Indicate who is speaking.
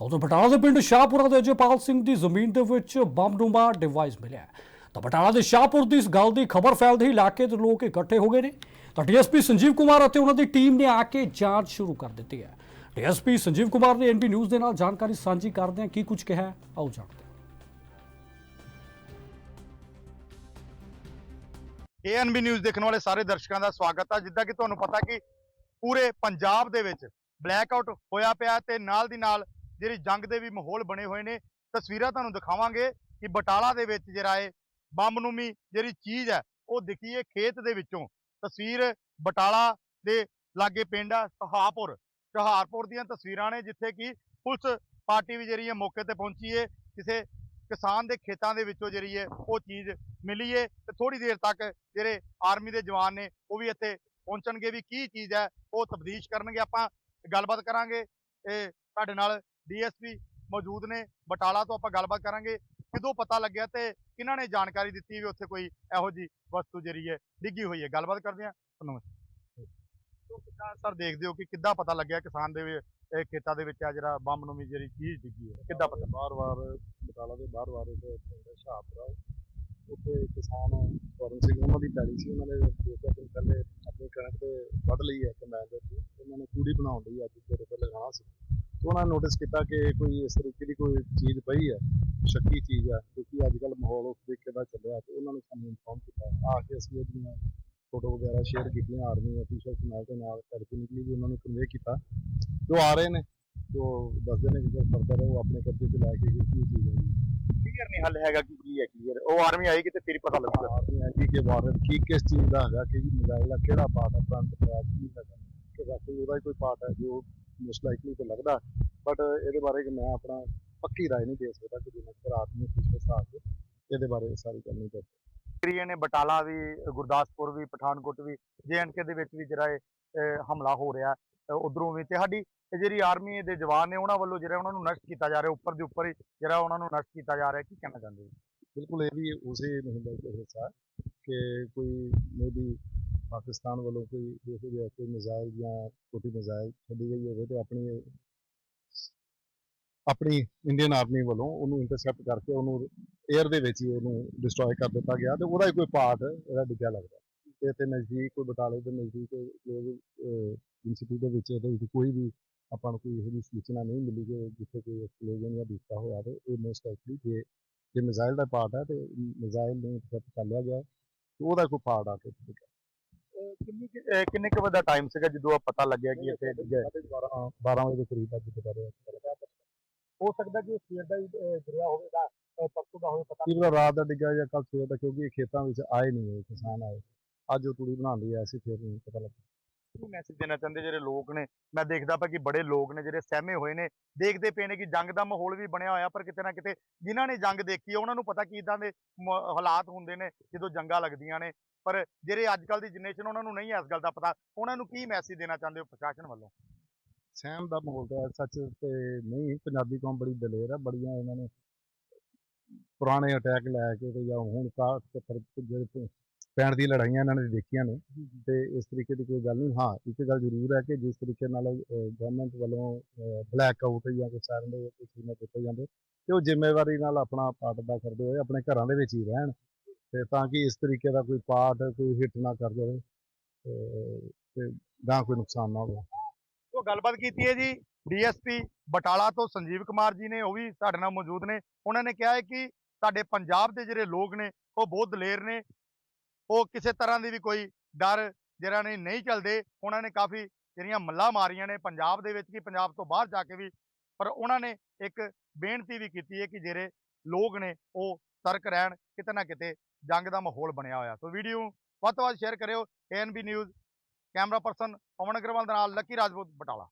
Speaker 1: ਉਦੋਂ ਬਟਾਲਾ ਦੇ ਪਿੰਡ ਸ਼ਾਹਪੁਰਾ ਦੇ ਅਜੇਪਾਲ ਸਿੰਘ ਦੀ ਜ਼ਮੀਨ ਦੇ ਵਿੱਚ ਬੰਬਨੁਮਾ ਡਿਵਾਈਸ ਮਿਲਿਆ ਤਾਂ ਬਟਾਲਾ ਦੇ ਸ਼ਾਹਪੁਰ ਦੀ ਇਸ ਗੱਲ ਦੀ ਖਬਰ ਫੈਲਦੇ ਹੀ ਇਲਾਕੇ ਦੇ ਲੋਕ ਇਕੱਠੇ ਹੋ ਗਏ ਨੇ। ਤਾਂ ਡੀਐਸਪੀ ਸੰਜੀਵ ਕੁਮਾਰ ਅਤੇ ਉਹਨਾਂ ਦੀ ਟੀਮ ਨੇ ਆ ਕੇ ਜਾਂਚ ਸ਼ੁਰੂ ਕਰ ਦਿੱਤੀ ਹੈ। ਡੀਐਸਪੀ ਸੰਜੀਵ ਕੁਮਾਰ ਨੇ ਐਨਬੀ ਨਿਊਜ਼ ਦੇ ਨਾਲ ਜਾਣਕਾਰੀ ਸਾਂਝੀ ਕਰਦੇ ਹਾਂ ਕੀ ਕੁਝ ਕਿਹਾ ਆਓ ਜਾਣਦੇ ਹਾਂ।
Speaker 2: ਏਐਨਬੀ ਨਿਊਜ਼ ਦੇਖਣ ਵਾਲੇ ਸਾਰੇ ਦਰਸ਼ਕਾਂ ਦਾ ਸਵਾਗਤ ਹੈ ਜਿੱਦਾਂ ਕਿ ਤੁਹਾਨੂੰ ਪਤਾ ਕਿ ਪੂਰੇ ਪੰਜਾਬ ਦੇ ਵਿੱਚ ਬਲੈਕ ਆਊਟ ਹੋਇਆ ਪਿਆ ਤੇ ਨਾਲ ਦੀ ਨਾਲ ਜਿਹੜੀ ਜੰਗ ਦੇ ਵੀ ਮਾਹੌਲ ਬਣੇ ਹੋਏ ਨੇ, ਤਸਵੀਰਾਂ ਤੁਹਾਨੂੰ ਦਿਖਾਵਾਂਗੇ ਕਿ ਬਟਾਲਾ ਦੇ ਵਿੱਚ ਜਿਹੜਾ ਇਹ ਬੰਬਨੂਮੀ ਜਿਹੜੀ ਚੀਜ਼ ਹੈ, ਉਹ ਦਿਖੀ ਹੈ ਖੇਤ ਦੇ ਵਿੱਚੋਂ। ਤਸਵੀਰ ਬਟਾਲਾ ਦੇ ਲਾਗੇ ਪਿੰਡ ਆ ਸਹਾਪੁਰ ਸਹਾਰਪੁਰ ਦੀਆਂ ਤਸਵੀਰਾਂ ਨੇ ਜਿੱਥੇ ਕਿ ਪੁਲਿਸ ਪਾਰਟੀ ਵੀ ਜਿਹੜੀ ਹੈ ਮੌਕੇ ਤੇ ਪਹੁੰਚੀ ਹੈ, ਕਿਸੇ ਕਿਸਾਨ ਦੇ ਖੇਤਾਂ ਦੇ ਵਿੱਚੋਂ ਜਿਹੜੀ ਹੈ ਉਹ ਚੀਜ਼ ਮਿਲੀ ਏ ਤੇ ਥੋੜੀ ਦੇਰ ਤੱਕ ਜਿਹੜੇ ਆਰਮੀ ਦੇ ਜਵਾਨ ਨੇ, ਉਹ ਵੀ ਇੱਥੇ ਪਹੁੰਚਣਗੇ ਵੀ ਕੀ ਚੀਜ਼ ਹੈ, ਉਹ ਤਬਦੀਸ਼ ਕਰਨਗੇ। ਆਪਾਂ ਗੱਲਬਾਤ ਕਰਾਂਗੇ, ਇਹ ਸਾਡੇ ਨਾਲ ਡੀਐਸਪੀ ਮੌਜੂਦ ਨੇ, ਬਟਾਲਾ ਤੋਂ ਆਪਾਂ ਗੱਲਬਾਤ ਕਰਾਂਗੇ, ਕਿਦੋਂ ਪਤਾ ਲੱਗਿਆ ਤੇ ਕਿਹਨਾਂ ਨੇ ਜਾਣਕਾਰੀ ਦਿੱਤੀ ਵੀ ਉੱਥੇ ਕੋਈ ਇਹੋ ਜੀ ਵਸਤੂ ਜਿਹੜੀ ਹੈ ਡਿੱਗੀ ਹੋਈ ਹੈ? ਗੱਲਬਾਤ ਕਰਦੇ ਹਾਂ। ਨਮਸਤੇ। ਤੋਂ ਕਿੱਦਾਂ ਸਰ ਦੇਖਦੇ ਹੋ ਕਿ ਕਿੱਦਾਂ ਪਤਾ ਲੱਗਿਆ ਕਿਸਾਨ ਦੇ ਇਹ ਖੇਤਾਂ ਦੇ ਵਿੱਚ ਆ ਜਿਹੜਾ ਬੰਬ ਨੂੰ ਵੀ ਜਿਹੜੀ ਚੀਜ਼ ਡਿੱਗੀ ਹੈ? ਕਿੱਦਾਂ ਪਤਾ
Speaker 3: ਬਾਰ-ਬਾਰ ਬਟਾਲਾ ਦੇ ਬਾਰ-ਬਾਰ ਇੱਕ ਸ਼ਾਹਪੁਰਾ ਉੱਥੇ ਕਿਸਾਨ ਵਰਨ ਸਿੰਘ, ਉਹਨਾਂ ਦੀ ਪੈਲੀ ਸੀ, ਉਹਨਾਂ ਨੇ ਦੋ ਚਾਰ ਦਿਨ ਪਹਿਲੇ ਆਪਣੀ ਕਣਕ ਵੱਢ ਲਈ ਹੈ ਕਮੈਨ ਦੇ ਉਹਨਾਂ ਨੇ ਕੂੜੀ ਬਣਾਉਣ ਲਈ ਅੱਜ ਜਿਹੜੇ ਪਹਿਲੇ ਲਗਾਉਣਾ ਸੀ। ਉਹਨਾਂ ਨੇ ਨੋਟਿਸ ਕੀਤਾ ਕਿ ਕੋਈ ਇਸ ਤਰੀਕੇ ਦੀ ਕੋਈ ਚੀਜ਼ ਪਈ ਹੈ ਸ਼ੱਕੀ ਚੀਜ਼ ਹੈ ਕਿਉਂਕਿ ਅੱਜ ਕੱਲ ਮਾਹੌਲ ਉਸ ਤਰੀਕੇ ਦਾ ਚੱਲਿਆ ਤੇ ਉਹਨਾਂ ਨੇ ਸਾਨੂੰ ਇਨਫੋਰਮ ਕੀਤਾ। ਆ ਕੇ ਅਸੀਂ ਉਹਦੀਆਂ ਫੋਟੋ ਵਗੈਰਾ ਸ਼ੇਅਰ ਕੀਤੀਆਂ ਆਰਮੀ ਅਫੀਸ਼ਲ ਨਾਲ ਦੇ ਨਾਲ ਟੈਲੀਫੋਨਿਕਲੀ ਵੀ ਉਹਨਾਂ ਨੂੰ ਕਨਵੇ ਕੀਤਾ। ਜੋ ਆ ਰਹੇ ਨੇ ਜੋ ਦੱਸਦੇ ਨੇ ਕਿ ਫਰਦਰ ਉਹ ਆਪਣੇ ਕਬਜ਼ੇ 'ਚ ਲੈ ਕੇ ਕੀ ਚੀਜ਼ ਹੈ ਜੀ।
Speaker 2: ਕਲੀਅਰ ਨਹੀਂ ਹੱਲ ਹੈਗਾ ਕਿ ਕੀ ਹੈ ਕਲੀਅਰ ਉਹ ਆਰਮੀ ਆਏਗੀ ਤੇ ਫਿਰ ਹੀ ਪਤਾ ਲੱਗੂਗਾ।
Speaker 3: ਹੈ ਜੀ ਕਿ ਵਾਰਡ ਕੀ ਕਿਸ ਚੀਜ਼ ਦਾ ਹੈਗਾ ਕਿ ਜੀ ਮੋਬਾਈਲ ਦਾ ਕਿਹੜਾ ਪਾਰਟ ਹੈ ਫਰੰਟ ਪੈਕ ਕੀ ਹੈਗਾ। ਕਿ ਬਾਕੀ ਉਹਦਾ ਹੀ ਕੋਈ ਪਾਰਟ ਹੈ ਜੋ ਮੋਸਟ ਲਾਈਕਲੀ ਤੇ ਲੱਗਦਾ। ਬਟ ਇਹਦੇ ਬਾਰੇ ਕਿ ਮੈਂ ਆਪਣਾ ਪੱਕੀ ਰਾਏ ਨਹੀਂ ਦੇ ਸਕਦਾ ਕਿ ਜਿੰਨਾ ਚਿਰ ਆਦਮੀ ਪਿਛਲੇ ਸਾਲ ਇਹਦੇ ਬਾਰੇ ਸਾਰੀ ਗੱਲ ਨਹੀਂ ਕਰ
Speaker 2: ਏਰੀਏ ਨੇ ਬਟਾਲਾ ਵੀ ਗੁਰਦਾਸਪੁਰ ਵੀ ਪਠਾਨਕੋਟ ਵੀ ਜੇਐਨਕੇ ਦੇ ਵਿੱਚ ਵੀ ਜਿਹੜਾ ਇਹ ਹਮਲਾ ਹੋ ਰਿਹਾ ਉਧਰੋਂ ਵੀ। ਤੇ ਸਾਡੀ ਜਿਹੜੀ ਆਰਮੀ ਦੇ ਜਵਾਨ ਨੇ ਉਹਨਾਂ ਵੱਲੋਂ ਜਿਹੜਾ ਉਹਨਾਂ ਨੂੰ ਨਸ਼ਟ ਕੀਤਾ ਜਾ ਰਿਹਾ ਉੱਪਰ ਦੇ ਉੱਪਰ ਹੀ ਜਿਹੜਾ ਉਹਨਾਂ ਨੂੰ ਨਸ਼ਟ ਕੀਤਾ ਜਾ ਰਿਹਾ ਕੀ ਕਹਿਣਾ ਚਾਹੁੰਦੇ ਜੀ
Speaker 3: ਬਿਲਕੁਲ ਇਹ ਵੀ ਉਸੇ ਮੁਹਿੰਮ ਦਾ ਹਿੱਸਾ ਕਿ ਕੋਈ ਮੇਬੀ ਪਾਕਿਸਤਾਨ ਵੱਲੋਂ ਕੋਈ ਦੇਖੋ ਜਿਹਾ ਕੋਈ ਮਿਜ਼ਾਈਲ ਜਾਂ ਛੋਟੀ ਮਿਜ਼ਾਈਲ ਛੱਡੀ ਗਈ ਹੋਵੇ ਤੇ ਆਪਣੀ ਆਪਣੀ ਇੰਡੀਅਨ ਆਰਮੀ ਵੱਲੋਂ ਉਹਨੂੰ ਇੰਟਰਸੈਪਟ ਕਰਕੇ ਉਹਨੂੰ 에ਅਰ ਦੇ ਵਿੱਚ ਹੀ ਉਹਨੂੰ ਡਿਸਟਰੋਏ ਕਰ ਦਿੱਤਾ ਗਿਆ ਤੇ ਉਹਦਾ ਹੀ ਕੋਈ ਪਾਰਟ ਇਹਦਾ ਡਿੱਗਿਆ ਲੱਗਦਾ। ਤੇ ਇੱਥੇ ਨਜ਼ਦੀਕ ਕੋਈ ਬਟਾਲੇ ਦੇ ਨਜ਼ਦੀਕ ਜੋ ਵੀ ਇੰਸਟੀਟਿਊਟ ਦੇ ਵਿੱਚ ਇਹਦੇ ਵਿੱਚ ਕੋਈ ਵੀ ਆਪਾਂ ਨੂੰ ਕੋਈ ਇਹੋ ਜਿਹੀ ਸੂਚਨਾ ਨਹੀਂ ਮਿਲੀ ਕਿ ਜਿੱਥੇ ਕੋਈ ਐਕਸਪਲੋਜਨ ਜਾਂ ਦੂਸਰਾ ਹੋਇਆ ਤੇ ਇਹ ਮੋਸਟ ਲਾਈਕਲੀ ਜੇ ਜੇ ਮਿਜ਼ਾਈਲ ਦਾ ਪਾਰਟ ਹੈ ਤੇ ਮਿਜ਼ਾਈਲ ਨੂੰ ਇੰਟਰਸੈਪਟ ਕਰ ਲਿਆ ਗਿਆ ਤੇ ਉਹਦਾ ਕੋਈ ਪਾਰਟ ਆ ਕੇ ਡਿੱਗਾ
Speaker 2: ਕਿੰਨੀ ਕੁ- ਅਹ, ਕਿੰਨੇ ਕੁ ਵਜੇ ਦਾ ਟਾਈਮ ਸੀਗਾ ਜਦੋਂ ਪਤਾ ਲੱਗਿਆ ਕਿ ਇੱਥੇ ਡਿੱਗਿਆ ਹੈ?
Speaker 3: 12 12 ਵਜੇ ਦੇ ਕਰੀਬ ਅੱਜ ਦੁਪਹਿਰੇ
Speaker 2: ਹੋ ਸਕਦਾ ਕਿ ਸਵੇਰ ਦਾ ਹੀ ਗਿਰਿਆ ਹੋਵੇਗਾ ਪਰਸੋਂ ਦਾ ਹੋਵੇ ਪਤਾ
Speaker 3: ਕੀ ਪਤਾ ਰਾਤ ਦਾ ਡਿੱਗਾ ਜਾਂ ਕੱਲ ਸਵੇਰ ਦਾ ਕਿਉਂਕਿ ਇਹ ਖੇਤਾਂ ਵਿੱਚ ਆਏ ਨਹੀਂ ਇਹ ਕਿਸਾਨ ਆਏ। ਅੱਜ ਉਹ ਤੂੜੀ ਬਣਾਉਣ ਲਈ ਆਏ ਸੀ ਫਿਰ ਨਹੀਂ ਪਤਾ ਲੱਗਾ
Speaker 2: ਕੀ ਮੈਸੇਜ ਦੇਣਾ ਚਾਹੁੰਦੇ ਜਿਹੜੇ ਲੋਕ ਨੇ? ਮੈਂ ਦੇਖਦਾ ਪਿਆ ਕਿ ਬੜੇ ਲੋਕ ਨੇ ਜਿਹੜੇ ਸਹਿਮੇ ਹੋਏ ਨੇ। ਦੇਖਦੇ ਪਏ ਨੇ ਕਿ ਜੰਗ ਦਾ ਮਾਹੌਲ ਵੀ ਬਣਿਆ ਹੋਇਆ, ਪਰ ਕਿਤੇ ਨਾ ਕਿਤੇ ਜਿਨ੍ਹਾਂ ਨੇ ਜੰਗ ਦੇਖੀ ਉਹਨਾਂ ਨੂੰ ਪਤਾ ਕਿ ਇਦਾਂ ਦੇ ਹਾਲਾਤ ਹੁੰਦੇ ਨੇ ਜਦੋਂ ਜੰਗਾਂ ਲੱਗਦੀਆਂ ਨੇ। ਪਰ ਜਿਹੜੇ ਅੱਜ ਕੱਲ ਦੀ ਜਨਰੇਸ਼ਨ ਉਹਨਾਂ ਨੂੰ ਨਹੀਂ ਇਸ ਗੱਲ ਦਾ ਪਤਾ। ਉਹਨਾਂ ਨੂੰ ਕੀ ਮੈਸੇਜ ਦੇਣਾ ਚਾਹੁੰਦੇ ਹੋ ਪ੍ਰਸ਼ਾਸਨ ਵੱਲੋਂ?
Speaker 3: ਸਹਿਮ ਦਾ ਮਾਹੌਲ ਤਾਂ ਸੱਚ ਤੇ ਨਹੀਂ। ਪੰਜਾਬੀ ਕੌਮ ਬੜੀ ਦਲੇਰ ਹੈ ਬੜੀਆਂ ਇਹਨਾਂ ਨੇ ਪੁਰਾਣੇ ਅਟੈਕ ਲੈ ਕੇ ਜਾਂ ਹੁਣ ਕਾ ਜਿਹੜੇ ਪੈਣ ਦੀ ਲੜਾਈਆਂ ਇਹਨਾਂ ਨੇ ਦੇਖੀਆਂ ਨੇ ਤੇ ਇਸ ਤਰੀਕੇ ਦੀ ਕੋਈ ਗੱਲ ਨਹੀਂ। ਹਾਂ ਇੱਕ ਗੱਲ ਜ਼ਰੂਰ ਹੈ ਕਿ ਜਿਸ ਤਰੀਕੇ ਨਾਲ ਗਵਰਨਮੈਂਟ ਵੱਲੋਂ ਬਲੈਕ ਆਊਟ ਜਾਂ ਕੋਈ ਸਾਰਨ ਦੇ ਕੋਈ ਸੀਮਾ ਦਿੱਤੇ ਜਾਂਦੇ ਤੇ ਉਹ ਜ਼ਿੰਮੇਵਾਰੀ ਨਾਲ ਆਪਣਾ ਪਾਰਟ ਅਦਾ ਕਰਦੇ ਹੋਏ ਆਪਣੇ ਘਰਾਂ ਦੇ ਵਿੱਚ ਹੀ ਰਹਿਣ ਤੇ ਤਾਂ ਕਿ ਇਸ ਤਰੀਕੇ ਦਾ ਕੋਈ ਪਾਰਟ ਕੋਈ ਹਿੱਟ ਨਾ ਕਰ ਜਾਵੇ ਤੇ- ਗਾਂ ਕੋਈ ਨੁਕਸਾਨ ਨਾ ਹੋਵੇ।
Speaker 2: ਤੋਂ ਗੱਲਬਾਤ ਕੀਤੀ ਹੈ ਜੀ ਡੀਐਸਪੀ ਬਟਾਲਾ ਤੋਂ ਸੰਜੀਵ ਕੁਮਾਰ ਜੀ ਨੇ ਉਹ ਵੀ ਸਾਡੇ ਨਾਲ ਮੌਜੂਦ ਨੇ। ਉਹਨਾਂ ਨੇ ਕਿਹਾ ਹੈ ਕਿ ਸਾਡੇ ਪੰਜਾਬ ਦੇ ਜਿਹੜੇ ਲੋਕ ਨੇ ਉਹ ਬਹੁਤ ਦਲੇਰ ਨੇ ਉਹ ਕਿਸੇ ਤਰ੍ਹਾਂ ਦੀ ਵੀ ਕੋਈ ਡਰ ਜਿਹੜਾ ਨੇ ਨਹੀਂ ਚੱਲਦੇ। ਉਹਨਾਂ ਨੇ ਕਾਫੀ ਜਿਹੜੀਆਂ ਮੱਲਾਂ ਮਾਰੀਆਂ ਨੇ ਪੰਜਾਬ ਦੇ ਵਿੱਚ ਕੀ ਪੰਜਾਬ ਤੋਂ ਬਾਹਰ ਜਾ ਕੇ ਵੀ, ਪਰ ਉਹਨਾਂ ਨੇ ਇੱਕ ਬੇਨਤੀ ਵੀ ਕੀਤੀ ਹੈ ਕਿ ਜਿਹੜੇ ਲੋਕ ਨੇ ਉਹ ਤਰਕ ਰਹਿਣ, ਕਿਤੇ ਨਾ ਕਿਤੇ ਜੰਗ ਦਾ ਮਾਹੌਲ ਬਣਿਆ ਹੋਇਆ। ਸੋ ਵੀਡੀਓ ਵੱਧ ਤੋਂ ਵੱਧ ਸ਼ੇਅਰ ਕਰਿਓ। ANB news camera person Pawan Agarwal ਦੇ ਨਾਲ, ਲੱਕੀ ਰਾਜਪੂਤ ਬਟਾਲਾ।